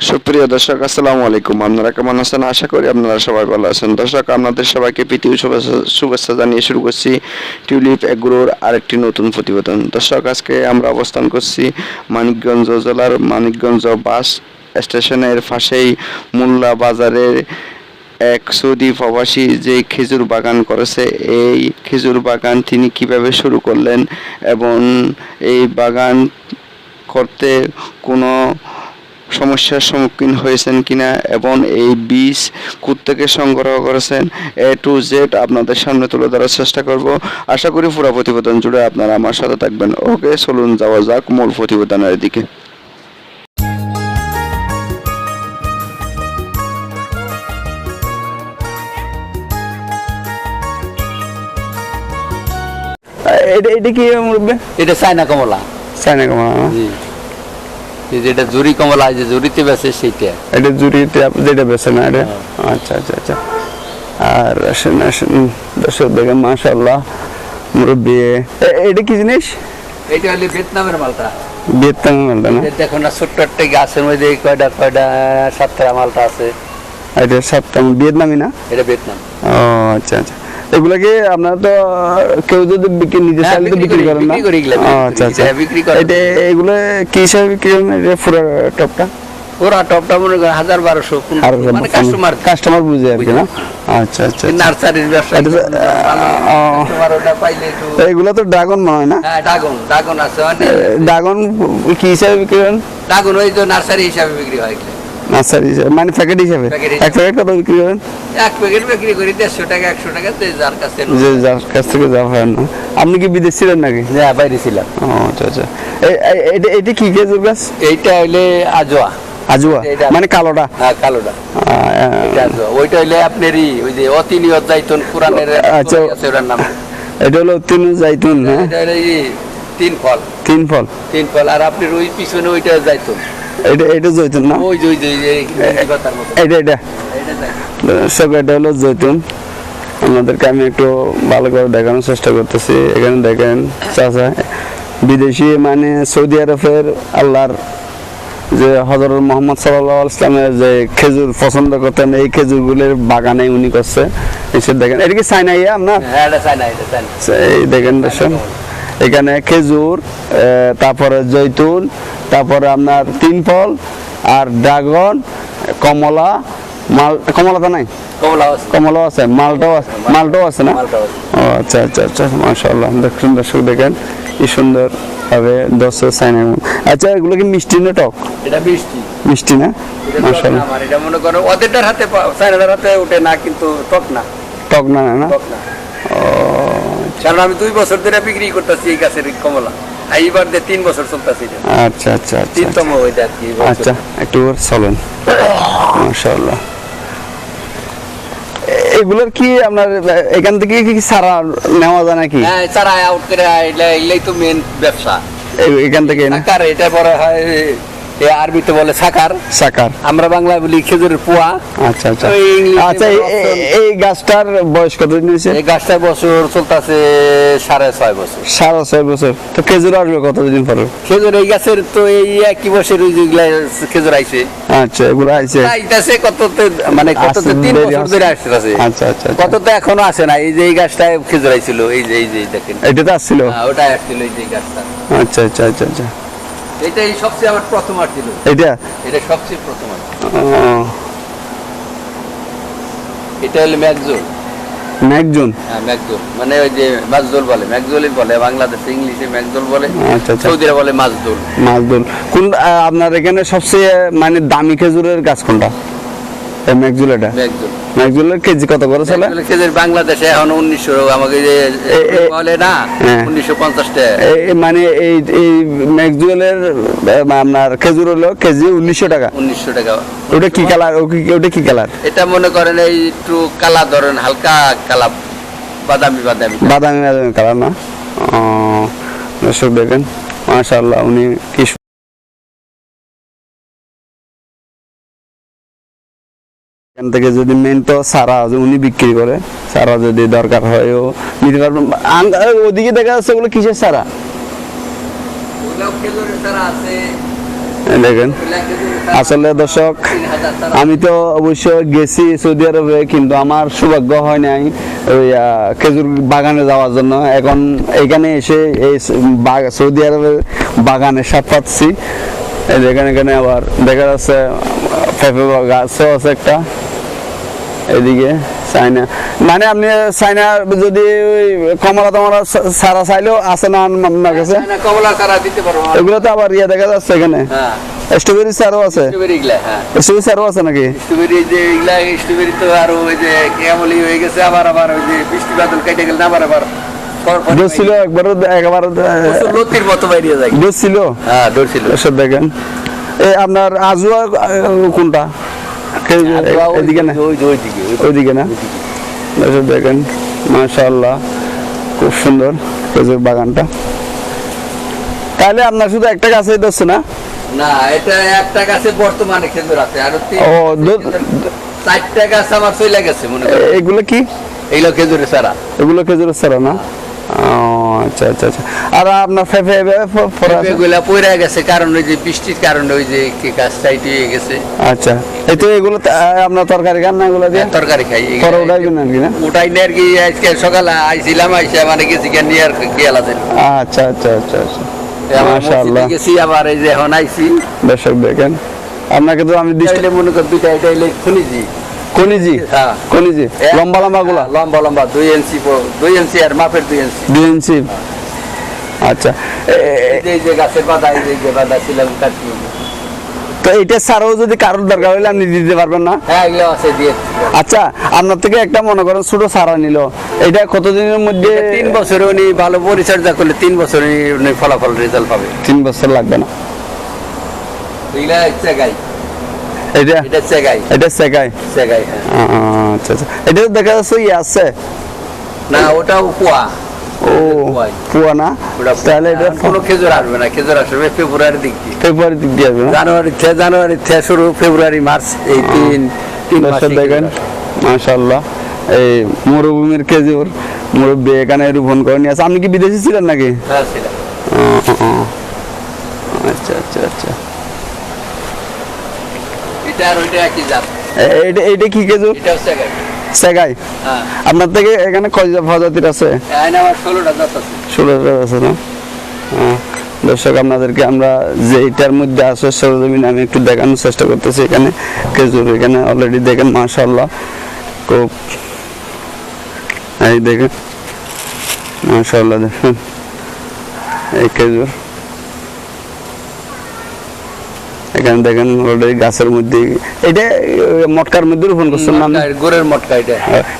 সুপ্রিয় দর্শক, আসসালামু আলাইকুম। আপনারা কেমন আছেন? আশা করি আপনারা সবাই ভালো আছেন। দর্শক, আপনাদের সবাইকে শুভেচ্ছা- শুভেচ্ছা জানিয়ে শুরু করছি টিউলিপ এগ্রোর আরেকটি নতুন প্রতিবেদন। দর্শক, আজকে আমরা অবস্থান করছি মানিকগঞ্জ জেলার মানিকগঞ্জ বাস স্টেশনের পাশেই মোল্লা বাজারের এক সৌদি প্রবাসী যে খেজুর বাগান করেছে, এই খেজুর বাগান তিনি কীভাবে শুরু করলেন এবং এই বাগান করতে কোনো সমস্যার সম্মুখীন হয়েছেন কিনা এবং এই বীজ থেকে সংগ্রহ করেছেন এ টু জেড আপনাদের সামনে তুলে ধরার চেষ্টা করব আশা করি পুরো প্রতিবেদন জুড়ে আপনারা আমার সাথে থাকবেন ওকে চলুন যাওয়া যাক মূল প্রতিবেদনের দিকে এটা এটা কি মুরব্বে এটা চায়না কমলা চাইনা কমলা জি যেটা জুরি কমলা যে জুরিতে বেছে সেইটা। এটা আপনি যেটা বেছে না এটা? আচ্ছা আচ্ছা আচ্ছা। আর আসেন আসেন। দর্শক দেখেন মাশাল্লাহ মুরব্বী। এটা কি জিনিস? এটা হলে ভিয়েতনামের মালটা। ভিয়েতনাম মালটা না? এই দেখো না ছোট্ট একটা গাছের মধ্যে কয়টা কয়টা সাতটা মালটা আছে। এটা সাতটা ভিয়েতনামি না? এটা ভিয়েতনাম। ও আচ্ছা আচ্ছা। এগুলাকে আপনারা তো কেউ যদি বিক্রি নিজে হ্যাঁ, চাইলে তো বিক্রি করেন না। করি আচ্ছা আচ্ছা। হ্যাঁ, বিক্রি করে। এটা এগুলো কি হিসাবে বিক্রি করেন? এটা পুরো টপটা? ওরা টপটা মনে করেন হাজার বারোশো মানে কাস্টমার কাস্টমার বুঝে আর কি না? আচ্ছা আচ্ছা আচ্ছা। নার্সারির ব্যবসা এগুলো। তো ড্রাগন মনে হয় না? হ্যাঁ ড্রাগন ড্রাগন আছে ড্রাগন কি হিসাবে বিক্রি করেন? ড্রাগন ওই তো নার্সারি হিসাবে বিক্রি হয়। নার্সারি হিসাবে মানে প্যাকেট হিসাবে? এক প্যাকেট কত বিক্রি করেন? এক প্যাকেট বিক্রি করি দেড়শো টাকা একশো টাকা যার কাছে যে যার কাছ থেকে হয় না। আপনি কি বিদেশ ছিলেন নাকি? হ্যাঁ বাইরে ছিলাম। ও আচ্ছা আচ্ছা। এটা এটা কি খেজুর গাছ এইটা হইলে আজোয়া। আজুয়া? মানে কালোটা? হ্যাঁ কালোটা। ওইটা হইলে আপনারই ওই যে অতিনিয়ত যাইতুন কোরআনের আচ্ছা। ওটার নাম। এটা হলো তিন জাইতুন হ্যাঁ? তিন ফল। তিন ফল। তিন ফল আর আপনার ওই পিছনে ওইটা যাইতুন এটা এটা জৈতুন না? ওই এটা এটা। এটা সব এটা হলো জৈতুন। আপনাদেরকে আমি একটু ভালো করে দেখানোর চেষ্টা করতেছি। এখানে দেখেন চাচা বিদেশি মানে সৌদি আরবের আল্লাহর যে হজরত মোহাম্মদ সাল্লাহ ইসলামের যে খেজুর পছন্দ করতেন এই খেজুরগুলোর বাগানে উনি করছে। এসে দেখেন এটা কি চাইনা ইয়া আপনার দেখেন এখানে খেজুর তারপরে জৈতুন তারপরে আপনার তিন ফল আর ড্রাগন কমলা মাল কমলা তো নাই কমলা কমলাও আছে মালটাও আছে মালটাও আছে না? মালটাও ও আচ্ছা আচ্ছা আচ্ছা মাশাআল্লাহ দেখুন দর্শক দেখেন কি সুন্দর ভাবে দর্শক সাইন আচ্ছা এগুলো কি মিষ্টি না টক? এটা বৃষ্টি মিষ্টি না? আমার এটা মনে করো ওদেরটার হাতে পা- হাতে ওঠে না কিন্তু টক না। টক না না টক না। কারণ আমি দুই বছর ধরে বিক্রি করতেছি এই গাছের কমলা। এইবার দিয়ে তিন বছর চলতেছিল আচ্ছা আচ্ছা আচ্ছা। তিনতম ওইটা কি আচ্ছা একটু চলেন। মাশাআল্লাহ। এগুলোর কি আপনার এখান থেকে কি সারা নেওয়া যায় নাকি? হ্যাঁ সারা আউট করে এগুলা এগুলাই তো মেন ব্যবসা। এখান থেকে না? কার এটা বড় হয় এ আরবিতে বলে সাকার। সাকার। আমরা বাংলায় বলি খেজুরের পোয়া। আচ্ছা আচ্ছা। আচ্ছা এই- গাছটার বয়স কত দিন হয়েছে? এই গাছটার বছর চলতেছে সাড়ে ছয় বছর। সাড়ে ছয় বছর। তো খেজুর আসবে কতদিন পরে? খেজুর এই গাছের তো এই একই বছর খেজুর আইছে। আচ্ছা এগুলো আইছে। আইতাছে কত মানে কত আসছে, তিন বছর ধরে আসতেছে। আচ্ছা আচ্ছা আচ্ছা। কত তো এখনও আসে না। এই যে এই গাছটা খেজুর আইছিল এই যে এই যে দেখেন। এটা তো আসছিল? হ্যাঁ, ওটা আসছিল এই যে গাছটা। আচ্ছা আচ্ছা আচ্ছা আচ্ছা। এটাই সবচেয়ে আমার প্রথম আসছিল এটা এটা সবচেয়ে প্রথম আর এটা হলো ম্যাকজোল। ম্যাকজোল? হ্যাঁ ম্যাকজোল। মানে ওই যে মাছদোল বলে ম্যাকজোলই বলে বাংলাদেশে ইংলিশে ম্যাকজোল বলে আচ্ছা আচ্ছা। সৌদিরা বলে মাজদোল মাজদোল কোন আপনার এখানে সবচেয়ে মানে দামি খেজুরের গাছ কোনটা? এই ম্যাকজুল এটা ম্যাকজোল। ম্যাকজুলের কেজি কত করে বাংলাদেশে এখন উনিশশো আমাকে যে বলে না হ্যাঁ। টাকা। মানে এই এই আপনার খেজুর হলো কেজি উনিশশো টাকা। উনিশশো টাকা। ওটা কি কালার? ওটা কি কালার? এটা মনে করেন এই একটু কালা ধরেন হালকা কালা বাদামি বাদামি। বাদামি বাদামি কালার না? দর্শক দেখেন মাশাআল্লাহ উনি কি এখান থেকে যদি মেন তো সারা উনি বিক্রি করে, সারা যদি দরকার হয় ও নিতে ওদিকে দেখা যাচ্ছে ওগুলো কিসের সারা? দেখেন, আসলে দর্শক, আমি তো অবশ্য গেছি সৌদি আরবে, কিন্তু আমার সৌভাগ্য হয় নাই ওই খেজুর বাগানে যাওয়ার জন্য। এখন এখানে এসে এই সৌদি আরবের বাগানে স্বাদ পাচ্ছি। এই দেখেন এখানে আবার দেখা যাচ্ছে গাছও আছে একটা। এদিকে চাইনা মানে আপনি চাইনা যদি কমলা টমলা সারা চাইলেও আছে না আপনার কাছে? কমলা সারা দিতে পারব। এগুলো তো আবার ইয়ে দেখা যাচ্ছে এখানে। হ্যাঁ। স্ট্রবেরি চারও আছে? স্ট্রবেরি হ্যাঁ। চারও আছে নাকি? স্ট্রবেরি যে এগুলা স্ট্রবেরি তো আর ওই যে কেমলি হয়ে গেছে আবার আবার ওই যে বৃষ্টি বাদল কেটে গেলে আবার আবার ছিল একবার একবার লতির মতো বাইরে যায়। ডোজ ছিল হ্যাঁ ডোর ছিল এসব দেখেন। আপনার আজুয়া কোনটা? এদিকে না। ওইদিকে না? এসব দেখেন মাশাআল্লাহ খুব সুন্দর খেজুর বাগানটা। তাহলে আপনার শুধু একটা গাছেই ধরছে না? না এটা একটা গাছে বর্তমানে খেজুর আছে আর ও চারটা গাছ আমার চলে গেছে মনে এগুলো কি? এইগুলো খেজুরের সারা এগুলো খেজুরের ছাড়া না? আচ্ছা আচ্ছা আচ্ছা। আর আপনার ফেফে এগুলা পড়ে গেছে কারণ ওই যে বৃষ্টির কারণে ওই যে কি গাছ টাইট হয়ে গেছে। আচ্ছা। এই তো এগুলো আপনার তরকারি রান্না এগুলো দিয়ে? তরকারি খাই। পরে উঠাইবেন আর কি না? উঠাই নিয়ে আর কি আজকে সকালে আইছিলাম আইসা মানে গেছি কেন নিয়ে আর গেলা দিল আচ্ছা আচ্ছা আচ্ছা আচ্ছা। মাশাআল্লাহ। গেছি আবার এই যে এখন আইছি। দর্শক দেখেন আপনাকে তো আমি দৃষ্টি মনে করি দুইটা এটা হইলে কনিজি হ্যাঁ। কনিজি লম্বা লম্বা গুলা লম্বা লম্বা দুই ইঞ্চি দুই ইঞ্চি আর মাপের দুই ইঞ্চি দুই ইঞ্চি আচ্ছা। এই যে- গাছের বাধা এই যে বাধা ছিলাম কাটি তো এটা ছাড়াও যদি কারোর দরকার হলে আপনি দিতে পারবেন না? হ্যাঁ এগুলো আছে দিয়ে আচ্ছা আপনার থেকে একটা মনে করেন ছোট সারা নিল। এটা কতদিনের মধ্যে তিন বছরে উনি ভালো পরিচর্যা করলে তিন বছরে উনি ফলাফল রেজাল্ট পাবে। তিন বছর লাগবে না। এগুলা চেগাই এটা? এটা হ্যাঁ। আচ্ছা আচ্ছা। এটা দেখা যাচ্ছে ইয়ে আছে? না ও। পুয়া না? তাহলে এটা কোনো খেজুর আসবে না খেজুর আসবে ফেব্রুয়ারির দিক দিয়ে। ফেব্রুয়ারি দিক দিয়ে আসবে না? জানুয়ারি থেকে জানুয়ারি থেকে শুরু ফেব্রুয়ারি মার্চ এই তিন তিন মাসে দেখেন এই মরুভূমির খেজুর মুরব্বী এখানে রোপণ করে নিয়ে আসে। আপনি কি বিদেশি ছিলেন নাকি? হ্যাঁ। আচ্ছা আচ্ছা আচ্ছা। এটা আর ওইটা একই জাত। কি এটাও চেগাই সেগাই? আপনার থেকে এখানে কয় প্রজাতির আছে? ষোলোটা জাত আছে। ষোলো আছে না? হ্যাঁ। দর্শক আপনাদেরকে আমরা যে এটার মধ্যে আছে সরজমিন আমি একটু দেখানোর চেষ্টা করতেছি এখানে। খেজুর এখানে অলরেডি দেখেন মাশাল্লাহ খুব এই দেখেন। মাশাল্লাহ দেখেন। এই খেজুর। এখানে দেখেন অলরেডি গাছের মধ্যে এটা মটকার মধ্যে রোপণ করছেন না আপনি? গোড়ের মটকা এটা।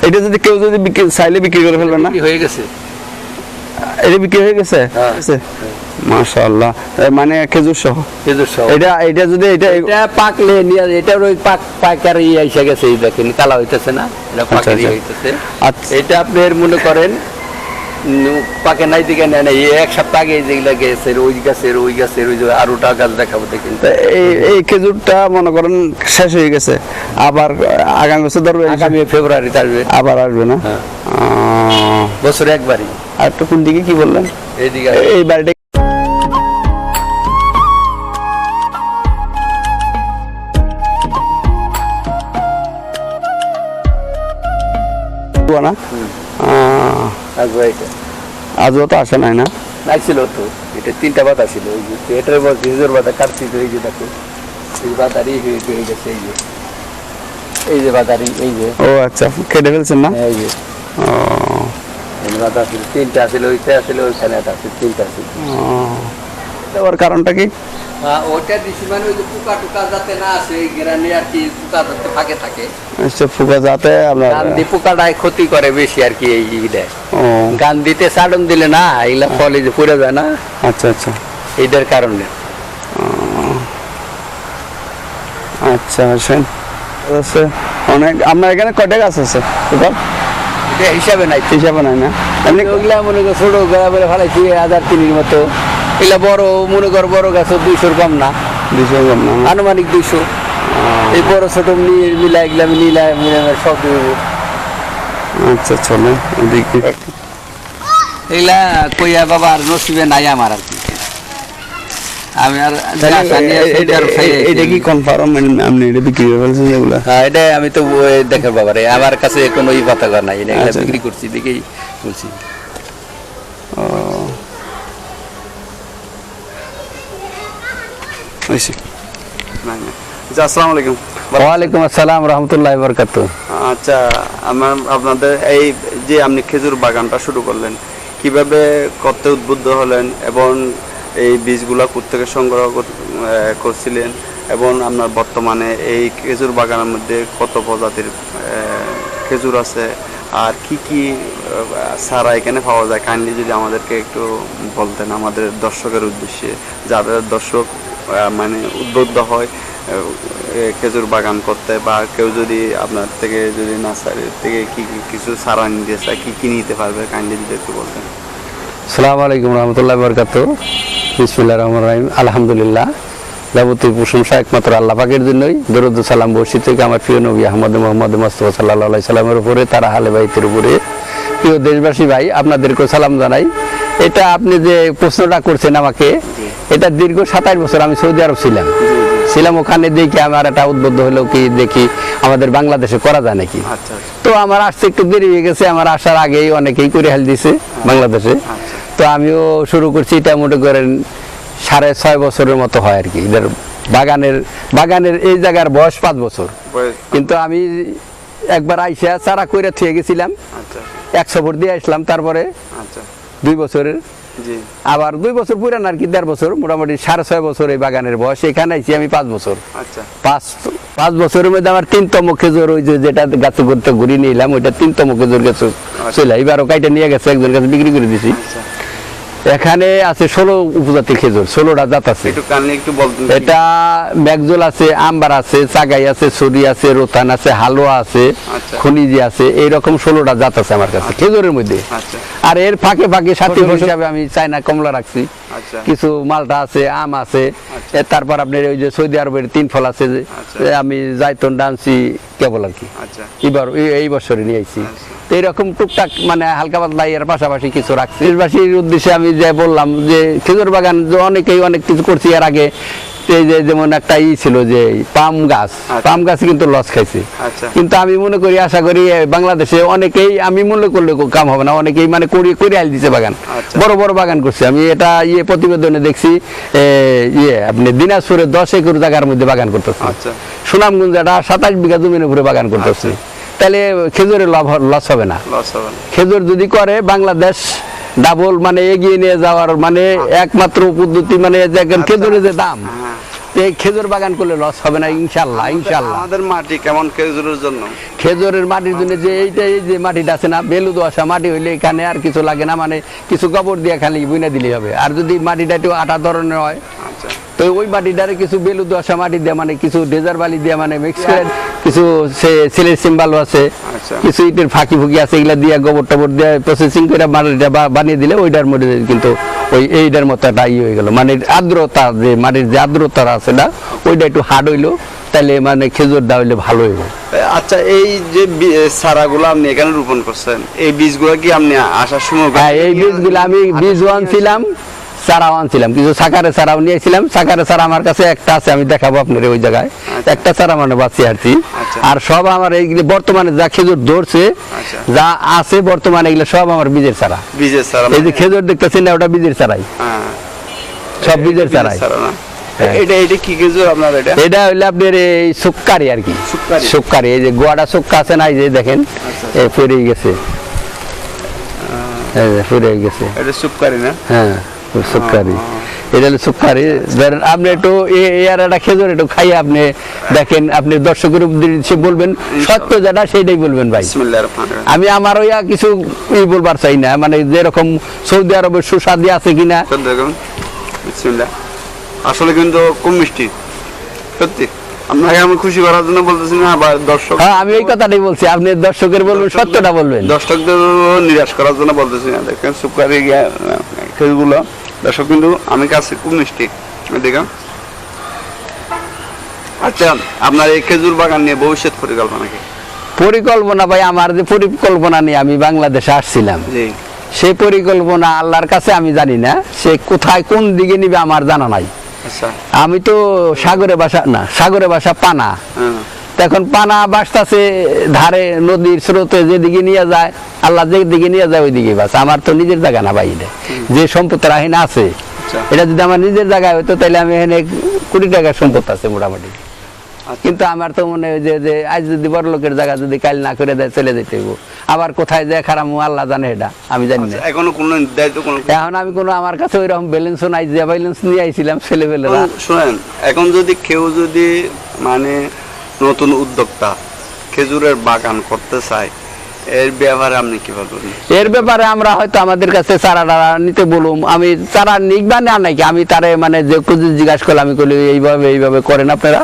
এটা যদি কেউ যদি চাইলে বিক্রি করে ফেলবেন না? হয়ে গেছে। এটা বিক্রি হয়ে গেছে? হ্যাঁ। মাশাআল্লাহ। মানে খেজুর সহ খেজুর সহ এটা এটা যদি এটা এটা পাকলে নিয়ে এটার ওই পাক ইয়ে এসে গেছে এই দেখেন কালা হইতেছে না? এটা পাকের আচ্ছা। হইতেছে। আচ্ছা। এটা আপনার মনে করেন পাকে নাই দিকে নেয় না এই এক সপ্তাহ আগে যেগুলা গেছে ওই গাছের ওই গাছের ওই আরোটা গাছ দেখাবো দেখেন তো এই এই খেজুরটা মনে করেন শেষ হয়ে গেছে আবার আগামী বছর ধরবে আগামী ফেব্রুয়ারিতে আসবে। আবার আসবে না? হ্যাঁ। বছরে একবারই। আর একটু কোন দিকে কি বললেন? এইদিকে এই বাড়িটা না? আহ, আসবে এটা আজও তো আসে নাই না? নাই ছিল তো। এটা তিনটা বাতা ছিল ওই যে ভিজুর বাতা কাটছি তো এই যে দেখো। এই বাতারি হয়ে হয়ে গেছে এই যে। এই যে বাতারি এই যে। ও আচ্ছা কেটে ফেলছেন না? এই যে। ও। বাতা ছিল তিনটা ছিল ওইটা ছিল ওইখানে একটা ছিল তিনটা ছিল। ওর কারণটা কি? হ্যাঁ, ওটা দিছি মানে ওই যে পোকা টোকা যাতে না আসে এই গ্রামে আর কি পোকা যাতে ফাঁকে থাকে। সে ফুকা যাতে আপনার গান পোকাটাই ক্ষতি করে বেশি আর কি এই সাডন দিলে না এগুলা ফলে যে পড়ে যায় না? আচ্ছা আচ্ছা। এইটার কারণে। আচ্ছা আসেন। আছে। অনেক আপনার এখানে কয়টা গাছ আছে? টোটাল? হিসাবে নাই। হিসাবে নাই না। এমনি ওগুলা মনে কর ছোট গাড়া বলে ফেলাইছি হাজার তিনের মতো। এগুলা বড় মনে কর বড় গাছ দুইশোর কম না। দুশো কম না? আনুমানিক দুইশো। এই বড় ছোট মিলা এগুলা মিলা মিলা সব আচ্ছা চলে এগুলা কইয়া বাবা আর নসিবে নাই আমার আর কি। আমি আর এটা কি কনফার্ম আপনি এটা বিক্রি করে ফেলছেন যেগুলো হ্যাঁ এটা আমি তো দেখার বাবারে আমার কাছে কোনো ই পাতা নাই এটা আচ্ছা। বিক্রি করছি দেখেই বলছি। হয়েছে। আচ্ছা আসসালামু আলাইকুম। ওয়ালাইকুম আসসালাম রহমতুল্লাহ বরকাত আচ্ছা আমার আপনাদের এই যে আপনি খেজুর বাগানটা শুরু করলেন কীভাবে করতে উদ্বুদ্ধ হলেন এবং এই বীজগুলা থেকে সংগ্রহ কর- করছিলেন এবং আপনার বর্তমানে এই খেজুর বাগানের মধ্যে কত প্রজাতির খেজুর আছে আর কি কি সারা এখানে পাওয়া যায়? কাইন্ডলি যদি আমাদেরকে একটু বলতেন আমাদের দর্শকের উদ্দেশ্যে যাদের দর্শক মানে উদ্বুদ্ধ হয় খেজুর বাগান করতে বা কেউ যদি আপনার থেকে যদি নার্সারি থেকে কি কিছু সারা নিতে চায়, কি কি নিতে পারবে? কাইন্ডলি যদি একটু বলতেন। সালাম আলাইকুম রহমতুল্লাহ বরকাত বিসমুল্লাহ রহমান রাহিম। আলহামদুলিল্লাহ, যাবতীয় প্রশংসা একমাত্র আল্লাহ পাকের জন্যই। দরুদ সালাম বর্ষি থেকে আমার প্রিয় নবী আহমদ মোহাম্মদ মোস্তফা সাল্লাহ সাল্লামের উপরে, তারা হালে বাইতের উপরে। প্রিয় দেশবাসী ভাই আপনাদেরকে সালাম জানাই। এটা আপনি যে প্রশ্নটা করছেন আমাকে এটা দীর্ঘ সাতাশ বছর আমি সৌদি আরব ছিলাম। ছিলাম ওখানে দেখি আমার একটা উদ্বুদ্ধ হলো কি দেখি আমাদের বাংলাদেশে করা যায় নাকি। আচ্ছা তো আমার আসতে একটু দেরি হয়ে গেছে আমার আসার আগেই অনেকেই করে হেল দিছে বাংলাদেশে। তো আমিও শুরু করছি এটা মনে করেন সাড়ে ছয় বছরের মতো হয় আর কি। এদের বাগানের বাগানের এই জায়গার বয়স পাঁচ বছর। কিন্তু আমি একবার আইসা চারা কইরা থুয়ে গেছিলাম। আচ্ছা। একশো ভোট দিয়ে আসলাম তারপরে আচ্ছা। দুই বছরের আবার দুই বছর পুরান আর কি দেড় বছর মোটামুটি সাড়ে ছয় বছর এই বাগানের বয়স। এখানে আইছি আমি পাঁচ বছর। আচ্ছা। পাঁচ পাঁচ বছরের মধ্যে আমার তিন তিনতম খেজুর ওই যে যেটা গাছে করতে ঘুরি নিলাম ওইটা তিন তিনতম খেজুর গেছে ছিল এবারও কাইটা নিয়ে গেছে একজন কাছে বিক্রি করে দিছি। আচ্ছা। এখানে আছে ষোলো উপজাতি খেজুর ষোলোটা জাত আছে? এটা ম্যাকজোল আছে আম্বার আছে চাগাই আছে ছড়ি আছে রোথান আছে হালুয়া আছে খনিজ খনিজি আছে এইরকম ষোলোটা জাত আছে আমার কাছে খেজুরের মধ্যে। আচ্ছা। আর এর ফাঁকে ফাঁকে সাথে হিসাবে আমি চাইনা কমলা রাখছি। আচ্ছা কিছু মালটা আছে আম আছে তারপর আপনার ওই যে সৌদি আরবের তিন ফল আছে যে আচ্ছা। আমি জাইতন ডানছি কেবল আর কি। আচ্ছা। এবার এই- বছরে নিয়ে আইছি। আচ্ছা। তো এইরকম টুকটাক মানে হালকা পাতলা এর পাশাপাশি কিছু রাখছি। দেশবাসীর উদ্দেশ্যে আমি যে বললাম যে খেজুর বাগান অনেকেই অনেক কিছু করছি। এর আগে এই যে যেমন একটা ই ছিল যে পাম গাছ আচ্ছা। পাম গাছ কিন্তু লস খাইছে। আচ্ছা। কিন্তু আমি মনে করি আশা করি বাংলাদেশে অনেকেই আমি মনে করলে কাম হবে না অনেকেই মানে করি করে আল দিছে বাগান। আচ্ছা। বড় বড় বাগান করছে। আমি এটা ইয়ে প্রতিবেদনে দেখছি ইয়ে আপনি দিনাজপুরে দশ একর জায়গার মধ্যে বাগান করতেছে। সুনামগঞ্জ এটা সাতাশ বিঘা জমির উপরে বাগান করতেছে। তাহলে খেজুরের লাভ লস হবে না। খেজুর যদি করে বাংলাদেশ ডাবল মানে এগিয়ে নিয়ে যাওয়ার মানে একমাত্র পদ্ধতি মানে দেখেন খেজুরের যে দাম হ্যাঁ। খেজুর বাগান করলে লস হবে না ইনশাল্লাহ ইনশাল্লাহ আমাদের মাটি কেমন খেজুরের জন্য? খেজুরের মাটির জন্য যে এইটা এই যে মাটিটা আছে না বেলু দোয়াশা মাটি হইলে এখানে আর কিছু লাগে না মানে কিছু গোবর দিয়ে খালি বুনে দিলে হবে। আর যদি মাটিটা একটু আটা ধরনের হয় আচ্ছা তো ওই মাটিটারে কিছু বেলু দোয়াশা মাটি দিয়ে মানে কিছু ডেজার বালি দিয়ে মানে মিক্স করে কিছু সে সিলের সিম্বালও আছে আচ্ছা। কিছু ইটের ফাঁকি ফুকি আছে এগুলা দিয়ে গোবর টবর দিয়ে প্রসেসিং করে মাটিটা বানিয়ে দিলে ওইটার মধ্যে কিন্তু ওই এইটার মতো একটা হয়ে গেল। মানে আর্দ্রতা যে মাটির যে আর্দ্রতা আছে না ওইটা একটু হার্ড হইল তাহলে মানে খেজুর দা হইলে ভালো হইব। আচ্ছা এই যে চারাগুলো আপনি এখানে রোপণ করছেন এই বীজগুলো কি আপনি আসার সময় হ্যাঁ এই বীজগুলো আমি বীজ আনছিলাম চারাও আনছিলাম। কিছু সাকারে চারাও নিয়েছিলাম সাকারে চারা আমার কাছে একটা আছে আমি দেখাবো আপনার ওই জায়গায়। আচ্ছা। একটা চারা মানে বাঁচি আর কি। আচ্ছা। আর সব আমার এইগুলো বর্তমানে যা খেজুর ধরছে আচ্ছা। যা আছে বর্তমানে এগুলো সব আমার বীজের চারা। বীজের চারা এই যে খেজুর দেখতেছেন না ওটা বীজের চারাই। হ্যাঁ। সব বীজের চারাই। হ্যাঁ। এটা এটা কি খেজুর আপনার এটা? এটা হইলে আপনার এই সুক্কারি আর কি। সুক্কারি। সুক্কারি। এই যে গোয়াটা সুক্কা আছে না এই যে দেখেন। গেছে। এই গেছে। এটা সুপকারি না? হ্যাঁ। এটা হলো ধরেন আপনি একটু এর একটা খেজুর একটু খাইয়ে আপনি দেখেন আপনি দর্শকের উদ্দেশ্যে বলবেন সত্য যেটা সেইটাই বলবেন ভাই। আমি আমার ওই কিছু ই বলবার চাই না মানে যেরকম সৌদি আরবের সুস্বাদী আছে কিনা। আসলে কিন্তু খুব মিষ্টি সত্যি। আপনাকে আমি খুশি করার জন্য বলতেছি না বা দর্শক হ্যাঁ আমি এই কথাটাই বলছি আপনি দর্শকের বলবেন সত্যটা বলবেন। দর্শকদের নিরাশ করার জন্য বলতেছি না দেখেন সুপারি দর্শক কিন্তু আমি কাছে খুব মিষ্টি। দেখুন আচ্ছা আপনার এই খেজুর বাগান নিয়ে ভবিষ্যৎ পরিকল্পনা কি? পরিকল্পনা ভাই আমার যে পরিকল্পনা নিয়ে আমি বাংলাদেশে আসছিলাম সেই পরিকল্পনা আল্লাহর কাছে আমি জানি না সে কোথায় কোন দিকে নিবে আমার জানা নাই। আচ্ছা। আমি তো সাগরে বাসা না সাগরে বাসা পানা। হ্যাঁ। এখন পানা বাসতাছে ধারে নদীর স্রোতে যেদিকে নিয়ে যায় আল্লাহ যেদিকে নিয়ে যায় ওইদিকে বাস। আমার তো নিজের জায়গা না বাইরে যে সম্পদ আহিনা আছে আচ্ছা। এটা যদি আমার নিজের জায়গায় হতো তাহলে আমি এখানে কোটি টাকার সম্পদ আছে মোটামুটি। আচ্ছা। কিন্তু আমার তো মনে হয় যে আজ যদি বড় লোকের জায়গা যদি কাল না করে দেয় চলে যেতে হইব। আবার কোথায় যায় খারাপ আল্লাহ জানে এটা আমি জানি না। আচ্ছা, এখনও কোনো দায়িত্ব কোনো এখন আমি কোনো আমার কাছে ওই রকম ব্যালেন্সও নাই যে ব্যালেন্স নিয়ে আইছিলাম ছেলেবেলেরা এখন শোনেন এখন যদি কেউ যদি মানে নতুন উদ্যোক্তা খেজুরের বাগান করতে চায় এর ব্যাপারে আপনি কি বলবেন এর ব্যাপারে আমরা হয়তো আমাদের কাছে চারাটা নিতে বলুম। আমি চারা নিকবা না নাকি? আমি তারে মানে যে কিছু জিজ্ঞাসা করলাম আমি কইলি এইভাবে এইভাবে করেন আপনারা?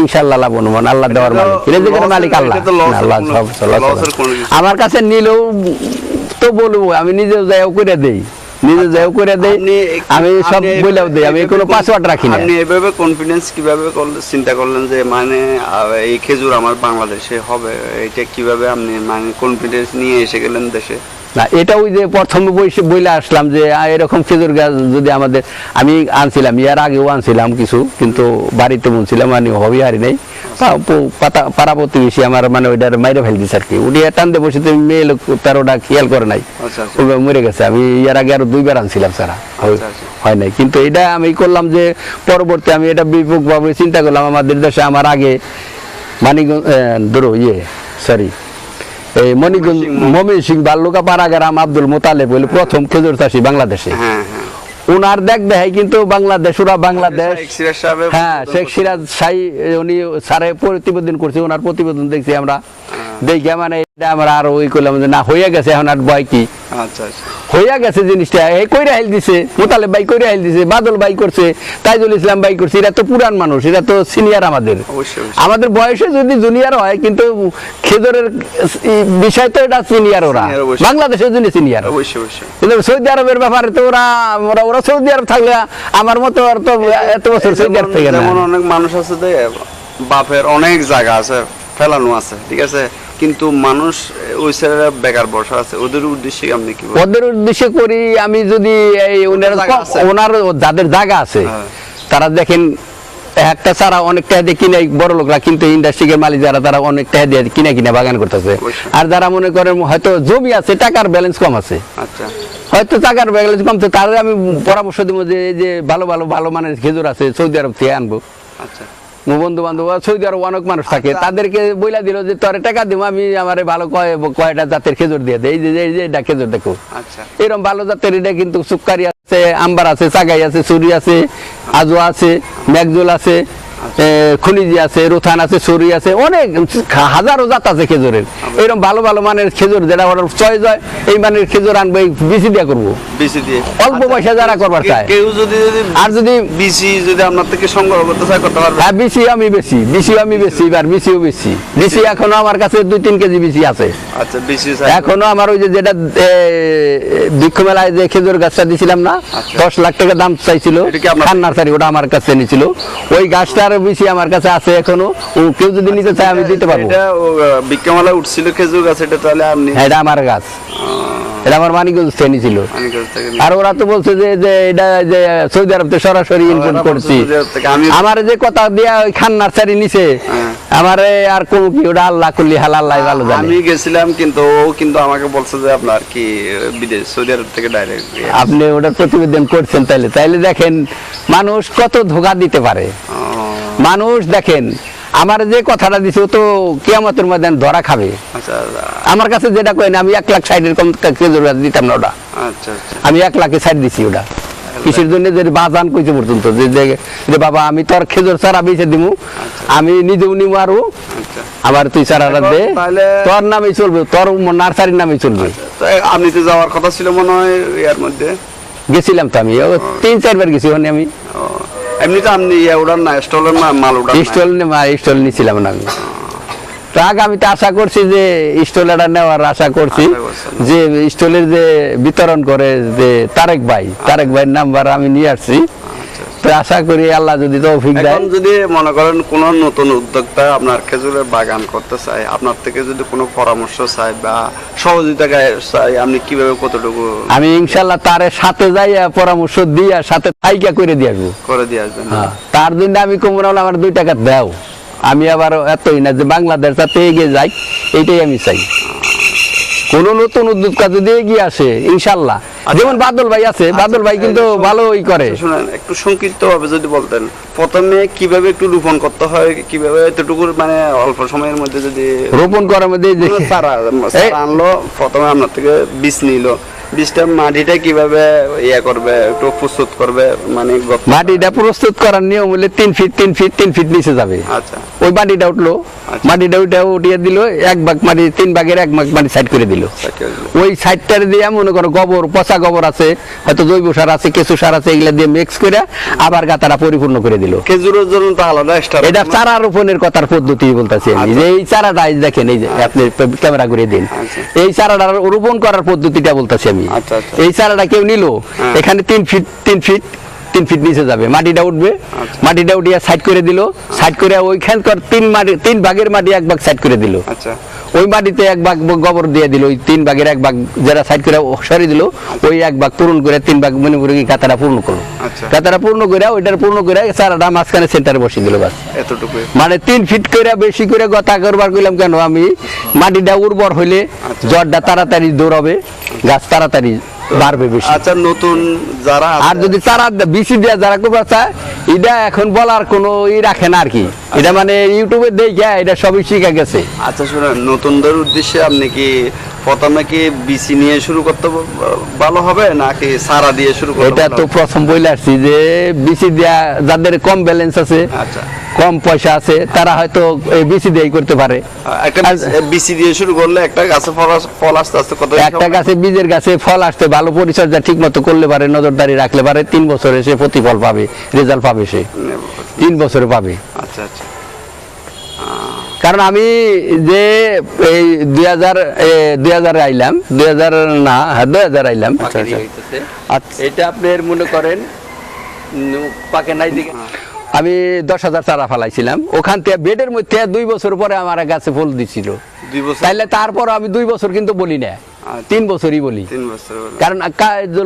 ইনশাল্লাহ লাভ অনুমান আল্লাহ দেওয়ার মালিক। রেজিকের মালিক আল্লাহ। সব আমার কাছে নিলেও তো বলব আমি নিজেও যাইও করে দেই। নিজে যাও করে দেই। আমি সব আপনি দেই আমি কোনো পাসওয়ার্ড রাখি না। আপনি এভাবে কনফিডেন্স কীভাবে চিন্তা করলেন যে মানে এই খেজুর আমার বাংলাদেশে হবে এটা কীভাবে আপনি মানে কনফিডেন্স নিয়ে এসে গেলেন দেশে? না এটা ওই যে প্রথমে বইসে বইলে আসলাম যে এরকম খেজুর গাছ যদি আমাদের আমি আনছিলাম ইয়ার আগেও আনছিলাম কিছু কিন্তু বাড়িতে বলছিলাম মানে হবি হারি নেই। পাড়া প্রতিবেশী আমার মানে ওইটার মাইরে ফেল আর কি। উঠিয়ে টানতে বসে তো মেয়ে লোক তার ওটা খেয়াল করে নাই। আচ্ছা আচ্ছা। মরে গেছে। আমি ইয়ার আগে আরও দুইবার আনছিলাম সারা। আচ্ছা। হয় নাই। কিন্তু এটা আমি করলাম যে পরবর্তী আমি এটা ব্যাপকভাবে চিন্তা করলাম আমাদের দেশে আমার আগে মানিগঞ্জ ধরো ইয়ে সরি এই মণিগঞ্জ সিং বাল্লুকা পাড়াগ্রাম আব্দুল মোতালেব হইল প্রথম খেজুর চাষি বাংলাদেশে। হ্যাঁ হ্যাঁ। উনার দেখ দেখাই কিন্তু বাংলাদেশ ওরা বাংলাদেশ। হ্যাঁ শেখ সিরাজ সাই উনি সারে প্রতিবেদন করছে ওনার প্রতিবেদন দেখছি আমরা। দেখে মানে এটা আমরা আর ওই করলাম যে না হয়ে গেছে এখন আর বয় কি। আচ্ছা আচ্ছা। হইয়া গেছে জিনিসটা এই কইরা হেল দিছে মোতালেব ভাই কইরা হেল দিছে বাদল ভাই করছে তাইজুল ইসলাম ভাই করছে এরা তো পুরান মানুষ এরা তো সিনিয়র আমাদের। আমাদের বয়সে যদি জুনিয়র হয় কিন্তু খেজুরের বিষয় তো এটা সিনিয়র ওরা। বাংলাদেশের জন্য সিনিয়র অবশ্যই অবশ্যই। কিন্তু সৌদি আরবের ব্যাপারে তো ওরা ওরা ওরা সৌদি আরব থাকলে আমার মতো আর তো এত বছর সৌদি আরব থেকে না। অনেক মানুষ আছে বাপের অনেক জায়গা আছে। ফেলানো আছে ঠিক আছে? কিন্তু মানুষ ওই ছেলেরা বেকার বসা আছে ওদের উদ্দেশ্যে আপনি কি ওদের উদ্দেশ্যে করি আমি যদি এই ওনার ওনার যাদের জায়গা আছে হ্যাঁ। তারা দেখেন একটা সারা অনেক টাকা দিয়ে কিনে বড় লোকরা কিন্তু ইন্ডাস্ট্রিকের মালিক যারা তারা অনেক টাকা দিয়ে কিনে কিনে বাগান করতেছে। আর যারা মনে করেন হয়তো জমি আছে টাকার ব্যালেন্স কম আছে। আচ্ছা। হয়তো টাকার ব্যালেন্স কম আছে তাদের আমি পরামর্শ দিব যে এই যে ভালো ভালো ভালো মানের খেজুর আছে সৌদি আরব থেকে আনব। আচ্ছা। বন্ধু বান্ধব সৌদি আরব অনেক মানুষ থাকে। আচ্ছা। তাদেরকে বইলা দিল যে তোরে টাকা দিব আমি আমার ভালো কয় কয়টা জাতের খেজুর দিয়ে দেয় এই যে এই যে এটা খেজুর দেখো। আচ্ছা। এরকম ভালো জাতের এটা কিন্তু সুকারি আছে আম্বার আছে সাগাই আছে চুরি আছে আজো আছে ম্যাকজুল আছে। খনিজি আছে রুথান আছে সরি আছে অনেক হাজারো জাত আছে খেজুরের। এরকম ভালো ভালো মানের খেজুর যেটা ওর চয়েস হয় এই মানের খেজুর আনব এই বিসি দিয়া করব। অল্প পয়সা যারা করবার চায়। কেউ যদি আর যদি বিসি যদি আপনার থেকে সংগ্রহ করতে চায় করতে পারবে। হ্যাঁ বিসি আমি বেশি বিসি আমি বেশি এবার বিসিও বেশি। বিসি এখনও আমার কাছে দুই তিন কেজি বিসি আছে। আচ্ছা বিসি এখনও আমার ওই যে যেটা বৃক্ষ মেলায় যে খেজুর গাছটা দিছিলাম না আচ্ছা। দশ লাখ টাকা দাম চাইছিল খান নার্সারি ওটা আমার কাছে নিছিল ওই গাছটার বেশি আমার কাছে আছে এখনও। ও কেউ যদি নিতে চায় আমি দিতে পারব। এটা বিক্রমালা উঠছিল খেজুর গাছ এটা তাহলে আপনি এটা আমার গাছ। এটা আমার মানিকগঞ্জ থেকে থেকে আর ওরা তো বলছে যে যে এটা যে সৌদি আরব থেকে সরাসরি ইনপুট করছি। আমার যে কথা দিয়া ওই খান নার্সারি নিছে হ্যাঁ। আমার আর কোন কি ওটা আল্লাহ করলি হাল আল্লাহ ভালো জানে। আমি গেছিলাম কিন্তু ও কিন্তু আমাকে বলছে যে আপনার কি বিদেশ সৌদি আরব থেকে ডাইরেক্ট আপনি ওটার প্রতিবেদন করছেন তাইলে। তাইলে দেখেন মানুষ কত ধোকা দিতে পারে। মানুষ দেখেন আমার যে কথাটা দিছে তো কিয়ামতের মধ্যে ধরা খাবে। আচ্ছা আমার কাছে যেটা কই না আমি এক লাখ সাইডের কম দিতাম না ওটা। আচ্ছা আচ্ছা। আমি এক লাখে সাইড দিছি ওটা। কিসের জন্য যে বাজান কইছে পর্যন্ত যে যে- বাবা আমি তোর খেজুর চারা বেঁচে দিমু আমি নিজেও নিমু আরও। আচ্ছা। আবার তুই চারাটা দে। তোর নামে চলবে তোর নার্সারির নামে চলবে। আপনি তো যাওয়ার কথা ছিল মনে হয় এর মধ্যে। গেছিলাম তো আমি তিন চারবার গেছি ওখানে আমি। এমনি তো আপনি ইয়ে উড়ান না স্টলের মাল উড়ান স্টল স্টল স্টল নিছিলাম না আমি। তো আগামী আমি তো আশা করছি যে স্টল এটা নেওয়ার আশা করছি যে স্টলের যে বিতরণ করে যে তারেক ভাই তারেক ভাইয়ের নাম্বার আমি নিয়ে আসছি। তো আশা করি আল্লাহ যদি তৌফিক দেয়। এখন যদি মনে করেন কোন নতুন উদ্যোক্তা আপনার খেজুরের বাগান করতে চায় আপনার থেকে যদি কোনো পরামর্শ চায় বা সহযোগিতা চাই আপনি কীভাবে কতটুকু আমি ইনশাল্লাহ তার সাথে যাই পরামর্শ দিয়া সাথে থাইকা করে দিয়ে আসব। করে দিয়ে আসবেন। হ্যাঁ, তার জন্য আমি কমরা আমার দুই টাকা দাও। আমি আবার এতই না যে বাংলাদেশ যাতে এগিয়ে যাই এটাই আমি চাই। কোন নতুন উদ্যোক্তা যদি এগিয়ে আসে ইনশাল্লাহ। যেমন বাদল ভাই আছে বাদল ভাই কিন্তু ভালোই করে। শুনেন একটু সংক্ষিপ্ত ভাবে যদি বলতেন প্রথমে কীভাবে একটু রোপণ করতে হয় কীভাবে এতটুকু মানে অল্প সময়ের মধ্যে যদি রোপণ করার মধ্যে আনলো প্রথমে আপনার থেকে বীজ নিল বীজটা মাটিটা কীভাবে ইয়া করবে একটু প্রস্তুত করবে মানে মাটিটা প্রস্তুত করার নিয়ম হলে তিন ফিট তিন ফিট তিন ফিট নিচে যাবে। আচ্ছা। ওই মাটিটা উঠল। আচ্ছা। মাটিটা উঠে উঠিয়ে দিল এক ভাগ মাটি তিন ভাগের এক ভাগ মাটি সাইড করে দিল। ওই সাইডটার দিয়ে মনে করো গোবর পচা গোবর আছে হয়তো জৈব সার আছে কেঁচু সার আছে এগুলা দিয়ে মিক্স করে আবার গাতারা পরিপূর্ণ করে দিল। খেজুরের জন্য তো আলাদা এটা চারা রোপণের কথার পদ্ধতি বলতেছি আমি। যে এই চারাটা দেখেন এই যে আপনি ক্যামেরা করে দিন। আচ্ছা। এই চারাটা রোপণ করার পদ্ধতিটা বলতেছি আমি আচ্ছা, আচ্ছা। এই চারাটা কেউ নিল হ্যাঁ। এখানে তিন ফিট তিন ফিট তিন ফিট নিচে যাবে। মাটিটা উঠবে। আচ্ছা। মাটিটা উঠিয়ে সাইড করে দিল। সাইড করে ওইখানকার তিন মাটি তিন ভাগের মাটি এক ভাগ সাইড করে দিল। ওই মাটিতে এক ভাগ গোবর দিয়ে দিল। ওই তিন ভাগের এক ভাগ যারা সাইড করে সরিয়ে দিল ওই এক ভাগ পূরণ করে তিন ভাগ মনে করে কাতারা পূর্ণ করল। কাতারা পূর্ণ করে ওইটার পূর্ণ করে চারাটা মাঝখানে সেন্টারে বসিয়ে দিল বাস। এতটুকু মানে তিন ফিট করে বেশি করে গতা করবার কইলাম কেন? আমি মাটিটা উর্বর হইলে। জটটা তাড়াতাড়ি দৌড়াবে গাছ তাড়াতাড়ি বাড়বে বেশি। আচ্ছা নতুন যারা আর যদি চারা বেশি দেওয়া যারা খুব আচ্ছা এটা এখন বলার কোনো ই রাখে না আর কি। এটা মানে ইউটিউবে দেখে এটা সবই শিখে গেছে। আচ্ছা শোনেন নতুনদের উদ্দেশ্যে আপনি কি প্রথমে কি বিসি নিয়ে শুরু করতে ভালো হবে নাকি সারা দিয়ে শুরু করতে এটা তো প্রথম বলে আসছি যে বিসি দেয়া যাদের কম ব্যালেন্স আছে আচ্ছা। কম পয়সা আছে তারা হয়তো এই বিসি দিয়েই করতে পারে। একটা আর- বিসি দিয়ে শুরু করলে একটা গাছে ফল ফল আস্তে আস্তে কত একটা গাছে বীজের গাছে ফল আসতে ভালো পরিচর্যা ঠিক মতো করলে পারে নজরদারি রাখলে পারে তিন বছরে সে প্রতিফল পাবে রেজাল্ট পাবে সে। তিন বছরে পাবে। আচ্ছা আচ্ছা। কারণ আমি যে এই দুই হাজার দুই হাজার আইলাম দুই হাজার না হ্যাঁ দুই হাজার আইলাম। আচ্ছা, আচ্ছা। আচ্ছা। এটা আপনার মনে করেন পাকে নাই দিকে আমি দশ হাজার চারা ফালাইছিলাম। ওখান থেকে বেডের মধ্যে দুই বছর পরে আমার গাছে ফুল দিছিল। দুই বছর? তাইলে তারপর আমি দুই বছর কিন্তু বলি না। তিন বছরই বলি। তিন বছর হলো। কারণ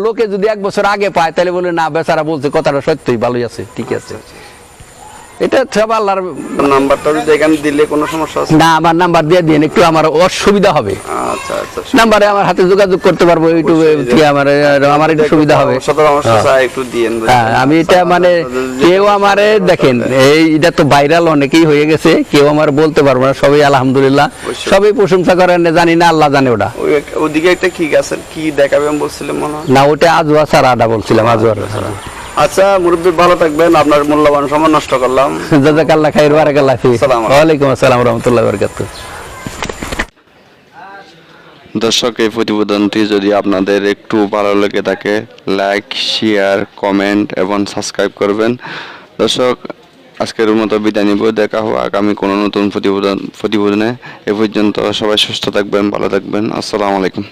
লোকে যদি এক বছর আগে পায় তাহলে বলে না বেচারা বলছে কথাটা সত্যই ভালোই আছে ঠিক আছে। এটা সব আল্লাহর নাম্বারটা যদি এখানে দিলে কোনো সমস্যা আছে? না আমার নাম্বার দিয়ে দিন একটু আমার অসুবিধা হবে। আচ্ছা আচ্ছা নাম্বারে আমার হাতে যোগাযোগ করতে পারব আমার আমার একটু সুবিধা হবে। একটু দিয়েন হ্যাঁ আমি এটা মানে কেউ আমারে দেখেন এই এটা তো ভাইরাল অনেকেই হয়ে গেছে কেউ আমার বলতে পারব না সবাই আলহামদুলিল্লাহ। সবাই প্রশংসা করেন জানি না আল্লাহ জানে ওটা। ওদিকে একটা কি গাছের কি দেখাবেন বলছিলেন মনে হয়। না ওটা আজওয়া সারাটা বলছিলাম আজওয়ার সারা আচ্ছা মুরব্বী ভালো থাকবেন। আপনার মূল্যবান সময় নষ্ট করলাম। জাজাকাল্লাহ খাইর বারাকাল্লাহ ফি আলাইকুম। ওয়ালাইকুম আসসালাম রহমতুল্লাহ বরকাতুহ। দর্শক এই প্রতিবেদনটি যদি আপনাদের একটু ভালো লেগে থাকে লাইক শেয়ার কমেন্ট এবং সাবস্ক্রাইব করবেন। দর্শক আজকের মতো বিদায় নিব। দেখা হবে আগামী কোনো নতুন প্রতিবেদন প্রতিবেদনে। এ পর্যন্ত সবাই সুস্থ থাকবেন ভালো থাকবেন। আসসালামু আলাইকুম।